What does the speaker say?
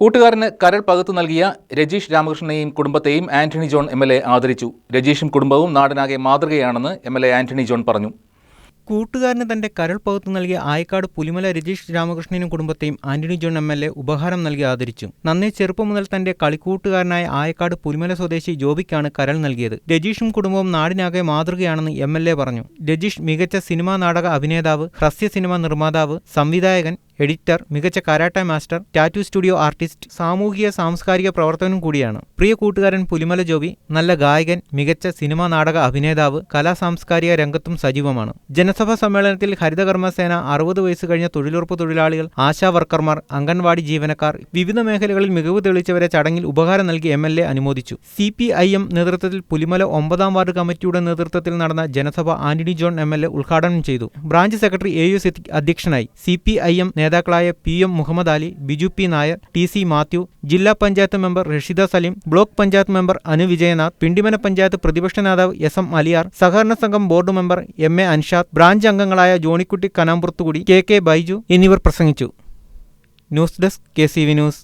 കൂട്ടുകാരന് കരൾ പകത്തു നൽകിയ രജീഷ് രാമകൃഷ്ണനെയും കുടുംബത്തെയും Antony John M L A ആദരിച്ചു. രജീഷും കുടുംബവും നാടിനാകെ മാതൃകയാണെന്ന് M L A Antony John പറഞ്ഞു. കൂട്ടുകാരന് തന്റെ കരൾ പകത്തു നൽകിയ ആയക്കാട് പുലിമല രജീഷ് രാമകൃഷ്ണനും കുടുംബത്തെയും Antony John M L A ഉപഹാരം നൽകി ആദരിച്ചു. നന്നേ ചെറുപ്പം മുതൽ തന്റെ കളിക്കൂട്ടുകാരനായ ആയക്കാട് പുലിമല സ്വദേശി ജോബിക്കാണ് കരൾ നൽകിയത്. രജീഷും കുടുംബവും നാടിനാകെ മാതൃകയാണെന്ന് എം എൽ എ പറഞ്ഞു. രജീഷ് മികച്ച സിനിമാ നാടക അഭിനേതാവ് ഹ്രസ്യ സിനിമ നിർമ്മാതാവ് സംവിധായകൻ എഡിറ്റർ മികച്ച karate master tattoo studio artist സാമൂഹിക സാംസ്കാരിക പ്രവർത്തകനും കൂടിയാണ്. പ്രിയ കൂട്ടുകാരൻ പുലിമല ജോബി നല്ല ഗായകൻ മികച്ച സിനിമാ നാടക അഭിനേതാവ് കലാ സാംസ്കാരിക രംഗത്തും സജീവമാണ്. ജനസഭാ സമ്മേളനത്തിൽ ഹരിതകർമ്മസേന അറുപത് വയസ്സ് കഴിഞ്ഞ തൊഴിലുറപ്പ് തൊഴിലാളികൾ ആശാ വർക്കർമാർ അംഗൻവാടി ജീവനക്കാർ വിവിധ മേഖലകളിൽ മികവ് തെളിയിച്ചവരെ ചടങ്ങിൽ ഉപഹാരം നൽകി എം എൽ എ അനുമോദിച്ചു. സി പി ഐ എം നേതൃത്വത്തിൽ പുലിമല ഒമ്പതാം വാർഡ് കമ്മിറ്റിയുടെ നേതൃത്വത്തിൽ നടന്ന ജനസഭ Antony John M L A ഉദ്ഘാടനം ചെയ്തു. Branch secretary A U Siddique അധ്യക്ഷനായി. സി പി ഐ എം നേതാക്കളായ P M Muhammad Ali Biju P Nair T C Mathew ജില്ലാ panchayat member Rasheeda Saleem block panchayat member Anu Vijayanath Pindimana panchayat പ്രതിപക്ഷ നേതാവ് S M Aliyar സഹകരണ സംഘം board member M A Anshad branch അംഗങ്ങളായ ജോണിക്കുട്ടി കനാമ്പുറത്തുകൂടി K K Baiju എന്നിവർ പ്രസംഗിച്ചു. News desk K C V news.